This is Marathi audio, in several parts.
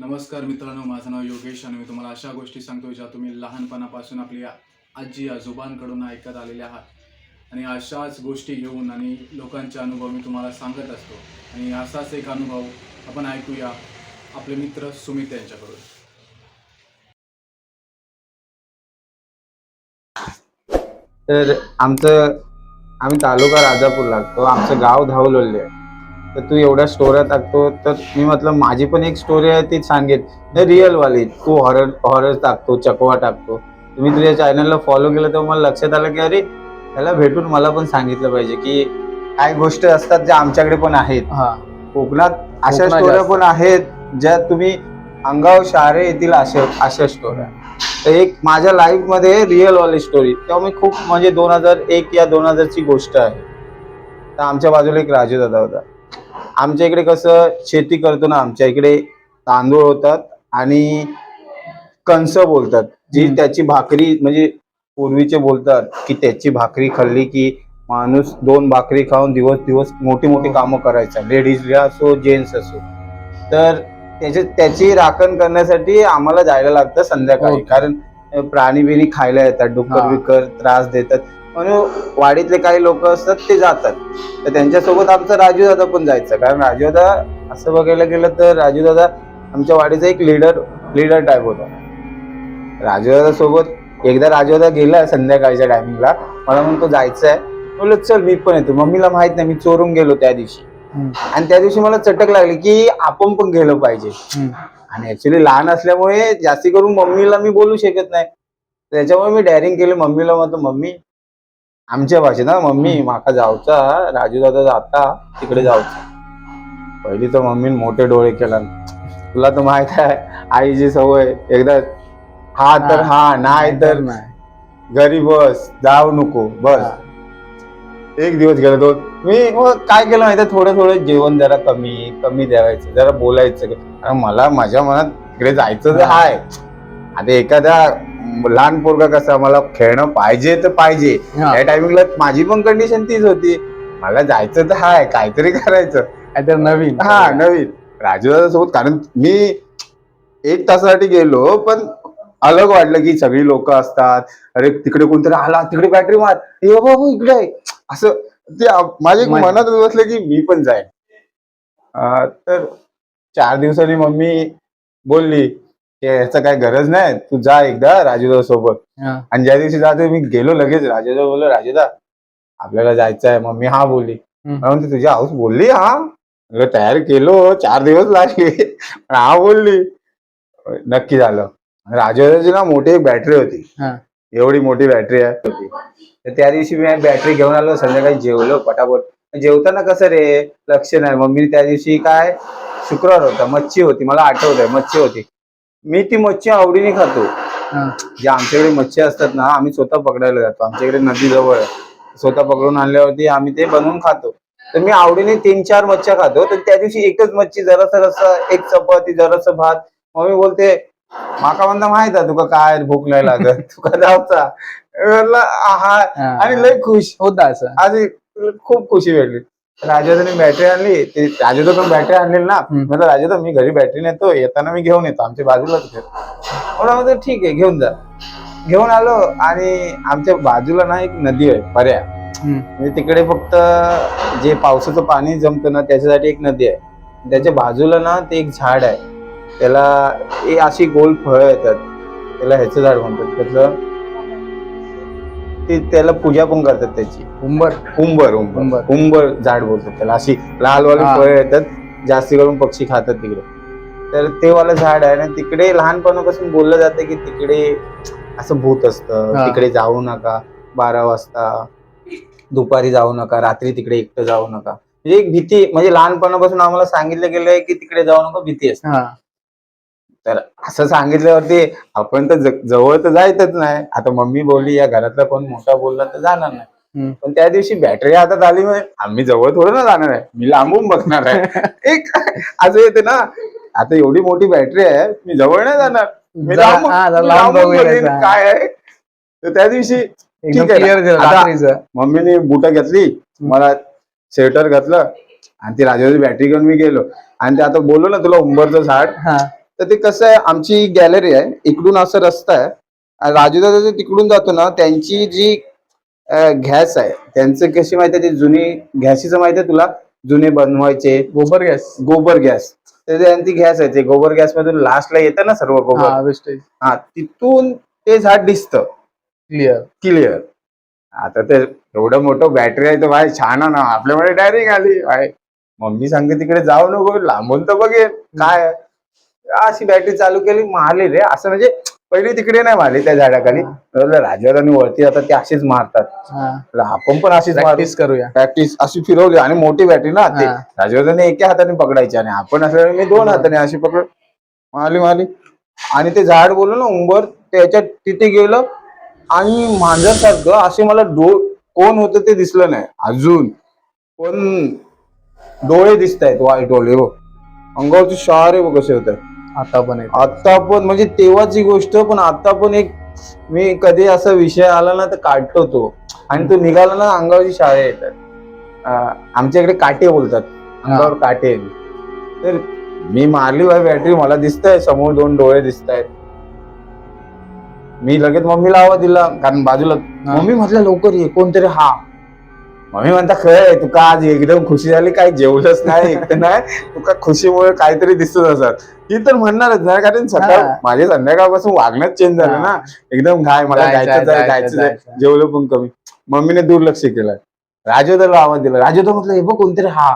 नमस्कार मित्रांनो माझं नाव योगेश आणि मी तुम्हाला अशा गोष्टी सांगतो ज्या तुम्ही लहानपणापासून आपली आजी आजोबांकडून ऐकत आलेल्या आहात. आणि अशाच गोष्टी घेऊन आणि लोकांचे अनुभव मी तुम्हाला सांगत असतो. आणि असाच एक अनुभव आपण ऐकूया आपले मित्र सुमित यांच्याकडून. तर आमचं आम्ही तालुका राजापूर लागतो आमचं गाव धावलोल्ले. आहे तर तू एवढ्या स्टोऱ्या टाकतो तर मी म्हटलं माझी पण एक स्टोरी आहे ती सांगेन. रिअल वाली. तू हॉरर हॉरर टाकतो चकवा टाकतो. तुम्ही तुझ्या चॅनलला फॉलो केलं तेव्हा मला लक्षात आलं की अरे त्याला भेटून मला पण सांगितलं पाहिजे की काय गोष्टी असतात ज्या आमच्याकडे पण आहेत. हा. कोकणात अशा स्टोऱ्या. पण आहेत ज्या तुम्ही अंगावर शारे येतील अशा अशा स्टोऱ्या तर एक माझ्या लाईफमध्ये रिअल वाली स्टोरी तेव्हा मी खूप म्हणजे दोन हजार एक या दोन हजारची गोष्ट आहे. तर आमच्या बाजूला एक राजू दादा होता. आमच्या इकडे कसं शेती करतो ना आमच्या इकडे तांदूळ होतात आणि कणस बोलतात जी. त्याची भाकरी म्हणजे पूर्वीचे बोलतात की त्याची भाकरी खाल्ली की माणूस दोन भाकरी खाऊन दिवस दिवस मोठी मोठी कामं करायचा लेडीज असो जेंट्स असो तर त्याची त्याची राखण करण्यासाठी आम्हाला जायला लागतं संध्याकाळी ओके. कारण प्राणी बिणी खायला येतात डुक्कर हा. बिक्कर त्रास देतात म्हणून वाडीतले काही लोक असतात ते जातात. तर त्यांच्यासोबत आमचा राजू दादा पण जायचा. कारण राजू दादा असं बघायला गेलं तर राजू दादा आमच्या वाडीचा एक लीडर लीडर टाईप होता. राजू दादा सोबत एकदा राजू दादा गेला संध्याकाळच्या टायमिंगला मला म्हणतो जायचं आहे बोललो चल मी पण येतो. मम्मीला माहीत नाही मी चोरून गेलो त्या दिवशी. आणि त्या दिवशी मला चटक लागली की आपण पण गेलं पाहिजे. आणि ऍक्च्युली लहान असल्यामुळे जास्ती करून मम्मीला मी बोलू शकत नाही. त्याच्यामुळे मी डायरिंग केली. मम्मीला म्हणतो मम्मी आमच्या भाषेत ना मम्मी माका जाऊचा राजू दादा जाता तिकडे जाऊचा. पहिली तर मम्मीने मोठे डोळे केला तुला तर माहीत आहे आईची सवय एकदा हा तर हा नाही तर नाही घरी बस जाऊ नको बस. एक दिवस गेलो दोन मी मग काय केलं माहिती थोडं थोडं जेवण जरा कमी कमी द्यावायचं जरा बोलायचं. मला माझ्या मनात तिकडे जायचं तर. आहे आता एखादा लहान पोरगा कसा मला खेळणं पाहिजे तर पाहिजे. हा. त्या टायमिंगला माझी पण कंडिशन तीच होती. मला जायचं तर हाय काहीतरी करायचं. काहीतरी नवीन. हा नवीन. राजूदादा सोबत कारण मी एक तासासाठी गेलो पण अलग वाटलं की सगळी लोक असतात. अरे तिकडे कोणतरी आला तिकडे बॅटरी मार. हे बाबा इकडे आहे. असं ते माझ्या माहिती. मनात बसलं की मी पण जाईन. तर चार दिवसांनी मम्मी बोलली ह्याचं काय गरज नाही. तू जा एकदा राजूदा सोबत. हा. आणि ज्या दिवशी जाते मी गेलो लगेच. राजूदा बोललो राजूदा आपल्याला जायचं आहे मम्मी हा बोलली. हम्म. म्हणते तुझी हाऊस बोलली हा. म्हणलं, तयार केलो चार दिवस लागले. पण हा बोलली. नक्की झालं. राजूदाची ना मोठी एक बॅटरी होती. हा. एवढी मोठी बॅटरी आहे. होती तर त्या दिवशी मी बॅटरी घेऊन आलो संध्याकाळी जेवलो पटापट. जेवताना कसं रे लक्ष नाही. मम्मी त्या दिवशी काय शुक्रवार होता मच्छी होती. मला आठवत आहे मच्छी होती. मी ती मच्छी आवडीने खातो. जे आमच्याकडे मच्छी असतात ना आम्ही स्वतः पकडायला जातो. आमच्याकडे नदी जवळ आहे. स्वतः पकडून आणल्यावरती आम्ही ते बनवून खातो. तर मी आवडीने तीन चार मच्छ्या खातो. तर त्या दिवशी एकच मच्छी जरासं रस्सा एक चपाती जरासं भात. मम्मी बोलते माका म्हणता माहीत आहे तुका काय भूक नाही लागत? तुका आहा. हा. आणि लय खुश. होता असं. आज खूप खुशी भेटली. राजाने बॅटरी आणली ते राजाचं पण बॅटरी आणली ना हम्म. म्हणलं राजा मी घरी बॅटरी नेतो येताना मी घेऊन येतो आमच्या बाजूलाच घर. मला म्हणतो ठीक आहे घेऊन जा. घेऊन आलो आणि आमच्या बाजूला ना एक नदी आहे पर्या. म्हणजे तिकडे फक्त जे पावसाचं पाणी जमतं ना त्याच्यासाठी एक नदी आहे. त्याच्या बाजूला ना ते एक झाड आहे. त्याला अशी गोल फळं येतात. त्याला ह्याचं झाड म्हणतात. त्यातलं ते त्याला पूजा पण करतात त्याची. उंबर. उंबर उंबर. उंबर. उंबर झाड बोलतात त्याला. अशी लाल वाली हा. फळं येतात जास्ती करून पक्षी खातात तिकडे. तर ते वालं झाड आहे ना तिकडे लहानपणापासून बोललं जातं की तिकडे असं भूत असतं. हा. तिकडे जाऊ नका बारा वाजता. दुपारी जाऊ नका रात्री तिकडे एकटं जाऊ नका. म्हणजे एक भीती म्हणजे लहानपणापासून आम्हाला सांगितलं गेलंय की तिकडे जाऊ नका भीती असते. हा. तर असं सांगितल्यावरती आपण तर जवळ तर जायचंच नाही. आता मम्मी बोलली या घरातला कोण मोठा बोलला तर जाणार नाही. पण त्या दिवशी बॅटरी हातात आली म्हणजे आम्ही जवळ थोडं ना जाणार आहे. मी लांबून बघणार आहे. एक असं येते ना आता एवढी मोठी बॅटरी आहे मी जवळ नाही जाणार. मी लांबून-. काय आहे. तर त्या दिवशी ठीक आहे मम्मीने बुट घेतली मला स्वेटर घातलं आणि ती राजाची बॅटरी घेऊन मी गेलो. आणि ते आता बोललो ना तुला उंबरचं झाड. तर ते कसं आहे आमची गॅलरी आहे इकडून असं रस्ता आहे. आणि राजूदादा तिकडून जातो ना त्यांची जी घॅस आहे त्यांचं कशी माहिती आहे ती जुनी घॅसीचं माहिती आहे तुला? जुने बनवायचे. गोबर गॅस गोबर गॅस त्यांची गॅस आहे ते गोबर गॅस मधून लास्टला येतं ना सर्व गोबर? हा वेस्टेज हा तिथून ते झाड दिसतं. क्लिअर क्लिअर आता ते एवढं मोठं बॅटरी आहे तर भाई छान ना. आपल्याकडे डायरेक्ट आली. भाई मम्मी सांगते तिकडे जाऊ नको लांबून तर बघेन काय. अशी बॅटरी चालू केली मारली रे. असं म्हणजे पहिले तिकडे नाही मारली त्या झाडाखाली. राजवारांनी वरती जातात ते अशीच मारतात. आपण पण अशीच प्रॅक्टिस करूया. प्रॅक्टिस अशी फिरवली आणि मोठी बॅटरी ना ते. राजवर्धनने एका हाताने पकडायची आणि आपण असं मी दोन हाताने अशी पकड. मारली मारली. आणि ते झाड बोललो ना उंबर त्याच्यात तिथे गेलं आणि मांजर सारखं असे मला डो कोण होतं ते दिसलं नाही. अजून. पण डोळे दिसत आहेत वाईट वाले हो. अंगावरचे शारे कसे होत आता पण आता पण म्हणजे तेव्हाची गोष्ट पण आता पण एक मी कधी असा विषय आला ना तर काढतो तो. आणि तो निघाला ना अंगावरची शाळे येतात. आमच्या इकडे काटे बोलतात. अंगावर काटे. तर मी मारली बाय बॅटरी मला दिसतंय समोर दोन डोळे दिसत आहेत मी लगेच मम्मीला आवाज दिला कारण बाजूला. मम्मी म्हटलं लवकर ये कोणतरी हा. मम्मी म्हणता खरंय तू का आज एकदम खुशी झाली? काय जेवलंच नाही एक तर नाही तुका खुशीमुळे काहीतरी दिसत असत? ही तर म्हणणारच नाही कारण सकाळ हा. माझे संध्याकाळपासून वागणंच चेंज झालं. ना. एकदम घाय मला जायचं आहे, जायचं. जेवलं पण कमी. मम्मीने दुर्लक्ष केलं राजोदरला आवाज दिला. राजोदर म्हटलं हे बघ कोणतरी हा.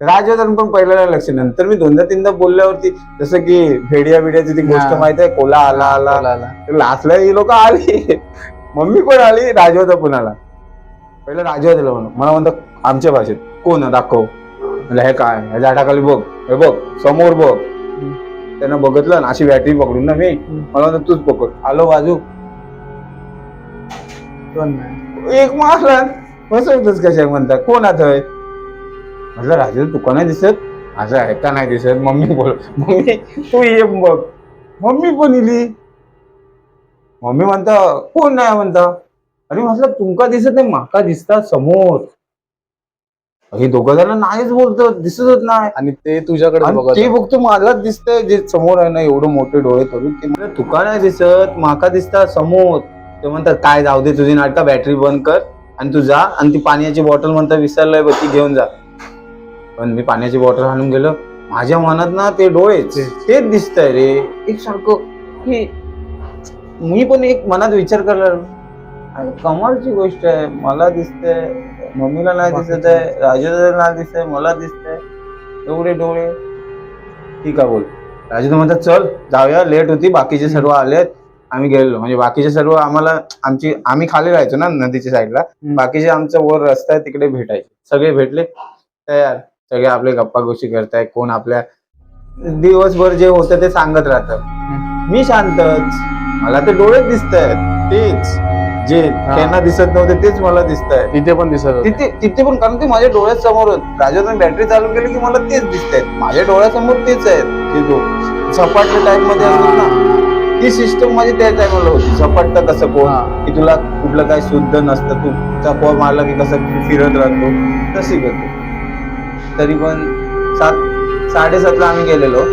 राजोदर पण पहिल्याला लक्ष. नंतर मी दोनदा तीनदा बोलल्यावरती जसं की भेडिया बिडियाची ती गोष्ट. माहीत आहे कोला आला आला. आला. आला लाचला ही लोक आली. मम्मी पण आली राजवता पण आला. पहिलं राजा दिलं म्हणून मला म्हणतात आमच्या भाषेत कोण दाखव. म्हणजे हे काय? ह्या झाडाखाली बघ. हे बघ. समोर बघ. त्यानं बघितलं ना अशी बॅटरी पकडून ना मी. मला म्हणतात तूच पकड. आलो बाजू. एक मासला बसवतच कशा म्हणतात. कोण आता आहे म्हटलं राजा तुका नाही दिसत. असं आहे का नाही दिसत? मम्मी बोल. मम्मी तू ये बघ मम्मी पण इली? मम्मी म्हणता कोण नाही? म्हणता. अरे म्हटलं तुमका दिसत नाही माका दिसतात समोर. हे दोघं जण नाहीच बोलतो दिसतच नाही. आणि ते तुझ्याकडे आणि बघत ते फक्त मलाच दिसतंय जे समोर आहे ना एवढं मोठे डोळे करून ते म्हणतात, तुका नाही दिसत माका दिसतात समोर. ते म्हणतात काय जाऊ दे तुझी नाटका बॅटरी बंद कर आणि तू जा आणि ती पाण्याची बॉटल म्हणता विसरलंय बघ ती घेऊन जा. पण मी पाण्याची बॉटल आणून गेलो. माझ्या मनात ना ते डोळेच तेच. दिसतंय रे. एक सारखं की मी पण एक मनात विचार करला अरे कमालची गोष्ट आहे मला दिसतंय मम्मीला नाही दिसत आहे राजेला नाही दिसतंय मला दिसतंय. एवढे डोळे. ठीक आहे बोल. राजेंद्र म्हणतात चल जाऊया लेट होती बाकीचे सर्व आलेत आम्ही गेलो म्हणजे बाकीचे सर्व आम्हाला आमची आम्ही खाली राहायचो ना नदीच्या साईडला. बाकीचे आमचं वर रस्ता आहे तिकडे भेटायचे. सगळे भेटले. तयार. सगळे आपले गप्पा गोष्टी करताय कोण आपल्या दिवसभर जे होतं ते सांगत राहतं मी शांतच. मला ते डोळेच दिसत आहेत तेच जे त्यांना दिसत नव्हते तेच मला दिसत आहेत तिथे पण दिसत. तिथे तिथे पण कारण ते माझ्या डोळ्यासमोर राजाने बॅटरी चालू केली की मला तेच दिसत आहेत माझ्या डोळ्यासमोर तेच आहेत. ते दो झपाटल्या टाइममध्ये असतात ना ती सिस्टम माझी त्या टाइमला होती. झपाटतं कसं कोण. की तुला कुठलं काय शुद्ध नसतं तू चपवा मारला की कसं फिरत राहतो? तशी करतो. तरी पण सात साडेसातला आम्ही गेलेलो.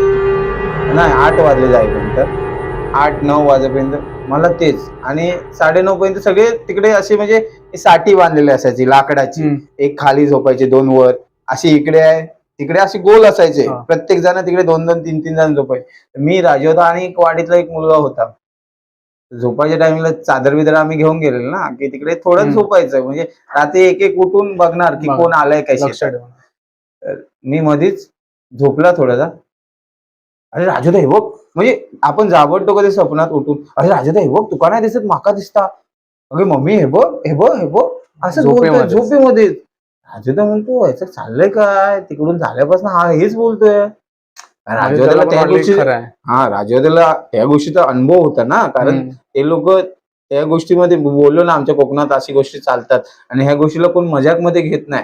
नाही आठ वाजले जाईपर्यंत. आठ नऊ वाजेपर्यंत मला तेच आणि साडेनऊ पर्यंत सगळे तिकडे असे म्हणजे साठी बांधलेली असायची लाकडाची. एक खाली झोपायचे दोन वर अशी इकडे आहे तिकडे असे गोल असायचे. प्रत्येक जण तिकडे दोन दोन तीन तीन जण झोपायचे मी राजे होता आणि एक वाडीतला एक मुलगा होता झोपायच्या टाइमला चादर बिदर आम्ही घेऊन गेलेलो ना की तिकडे थोडं. झोपायचं म्हणजे रात्री एक एक उठून बघणार की. कोण आलंय काय. मी मधीच झोपला थोडासा अरे राजूदा बघ म्हणजे आपण जाबडतो कधी स्वप्नात उठून अरे राजूदा बघ तुका नाही दिसत माका दिसता अगे मम्मी हे बघ हे बघ हे बघ असं बोलतोय. झोपेमध्ये राजूदा म्हणतो याचं चाललंय काय तिकडून झाल्यापासून हा हेच बोलतोय पण त्या गोष्टी. हा त्या गोष्टीचा अनुभव होता ना कारण. ते लोक त्या गोष्टीमध्ये बोललो ना आमच्या कोकणात अशी गोष्टी चालतात आणि ह्या गोष्टीला कोण मजाकमध्ये घेत नाही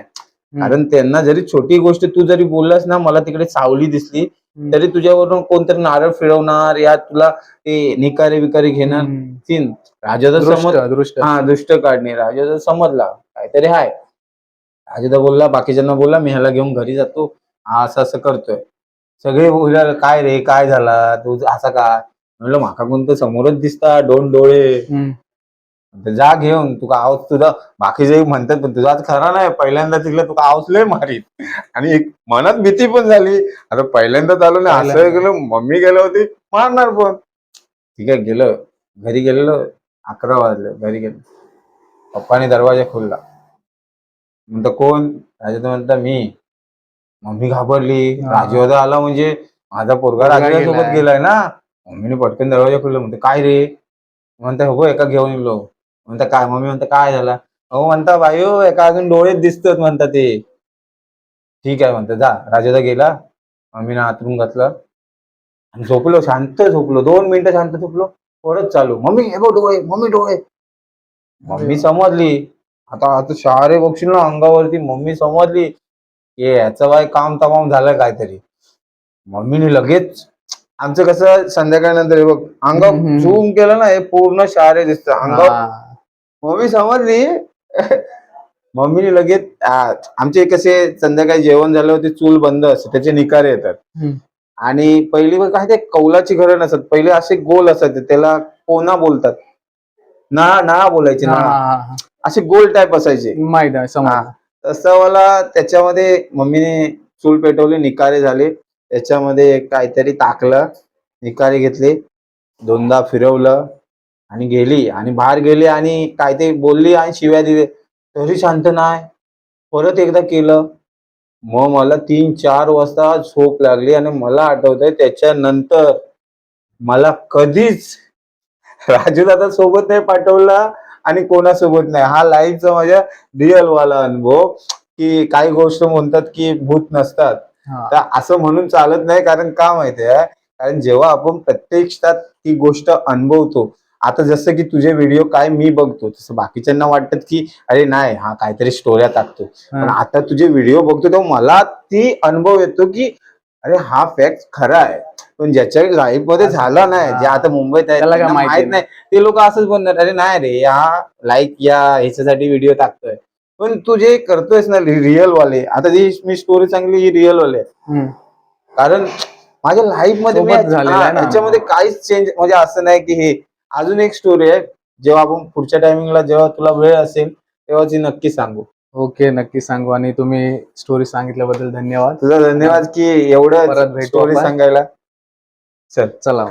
कारण त्यांना जरी छोटी गोष्ट तू जरी बोललास ना मला तिकडे सावली दिसली. तरी तुझ्यावरून कोणतरी नारळ फिरवणार या तुला ते निकारी विकारी घेणार. तीन. राजाचा समज हा दृष्ट काढणे. राजाचा समजला काहीतरी हाय राजादा बोलला बाकीच्यांना बोलला मी ह्याला घेऊन घरी जातो. हा असं असं करतोय. सगळे बोलले काय रे काय झाला? तू असा काय म्हणलं माका कोणतं समोरच दिसता दोन डोळे. जा घेऊन तुका आवाज तुझा बाकीचे म्हणतात पण तुझा खरा नाही पहिल्यांदा तिला तुका आवाज लय मारीत. आणि एक मनात भीती पण झाली. आता पहिल्यांदा चालू नाही असं. गेलं मम्मी गेलं होती मारणार पण. ठीक आहे गेलं. घरी गेलेलो अकरा वाजले घरी गेलो. पप्पाने दरवाजा खोलला. म्हणतो कोण? राजा म्हणता मी. मम्मी घाबरली. राजवादा आला म्हणजे माझा पोरगा राजवादासोबत गेलाय. गेलाय ना. मम्मीने पटकन दरवाजा खोलला. म्हणते काय रे? म्हणता हो एका घेऊन येलो. म्हणता काय मम्मी म्हणता काय झाला? अहो म्हणता बायो एका अजून डोळेच दिसतात म्हणता ते. ठीक आहे म्हणता जा. राजादा गेला. मम्मीने आतरून घातलं. आणि झोपलो शांत झोपलो. दोन मिनिटं शांत झोपलो. परत चालू. मम्मी हे बघ डोळे मम्मी डोळे. मम्मी समजली. आता आता शहारे बघशील ना अंगावरती. मम्मी समजली. की याचं बाय काम तमाम झालं काहीतरी. मम्मीने लगेच आमचं कसं संध्याकाळनंतर हे बघ हम्म. झूम केलं ना हे पूर्ण शहारे दिसतं. अंगावर हा. मम्मी समजली मम्मीने लगेच आ, आमचे कसे संध्याकाळी जेवण झालं होते चूल बंद असते त्याचे निकारे येतात. हम्म. आणि पहिली काय ते कौलाची घरं नसत पहिले असे गोल असायचे त्याला कोना बोलतात. ना ना बोलायचे हा, ना. हा, हा. असे गोल टाईप असायचे. माहीत आहे समज. हा. तसं मला त्याच्यामध्ये मम्मीने चूल पेटवली निकारे झाले. त्याच्यामध्ये काहीतरी टाकलं निकारे घेतले. दोनदा फिरवलं. आणि गेली आणि बाहेर गेली आणि काहीतरी बोलली आणि शिव्या दिले. तरी शांत नाही. परत एकदा केलं. मग मला तीन चार वाजता झोप लागली आणि मला आठवतंय त्याच्यानंतर मला कधीच राजू दादा सोबत नाही पाठवला आणि कोणासोबत नाही. हा लाईफचा माझ्या रिअल वाला अनुभव की काही गोष्ट म्हणतात की भूत नसतात. तर असं म्हणून चालत नाही. कारण का माहितीये कारण जेव्हा आपण प्रत्यक्षात ती गोष्ट अनुभवतो आता जसं की तुझे व्हिडिओ काय मी बघतो तसं बाकीच्यांना वाटत की अरे नाही हा काहीतरी स्टोऱ्या टाकतो. पण. आता तुझे व्हिडिओ बघतो तेव्हा मला ती अनुभव येतो की अरे हा फॅक्ट खरा आहे. पण ज्याच्या लाईफमध्ये झाला नाही जे आता मुंबईत आहे त्याला माहिती नाही. ते लोक असंच बोलणार अरे नाही रे हा लाईक या ह्याच्यासाठी व्हिडिओ टाकतोय. पण तू जे करतोयस ना रिअल वाले आता जी मी स्टोरी सांगली ही रिअल वाले. कारण माझ्या लाईफमध्ये मी सोबत झालेलं हा, आहे ना. याच्यामध्ये काहीच चेंज म्हणजे असं नाही की हे अजून एक स्टोरी आहे. जेव्हा आपण पुढच्या टायमिंगला जेव्हा तुला वेळ असेल तेव्हा ती नक्की सांगू. ओके नक्की सांगू. आणि तुम्ही स्टोरी सांगितल्याबद्दल धन्यवाद. तुझा धन्यवाद की एवढं स्टोरी. सांगायला. चल. चला.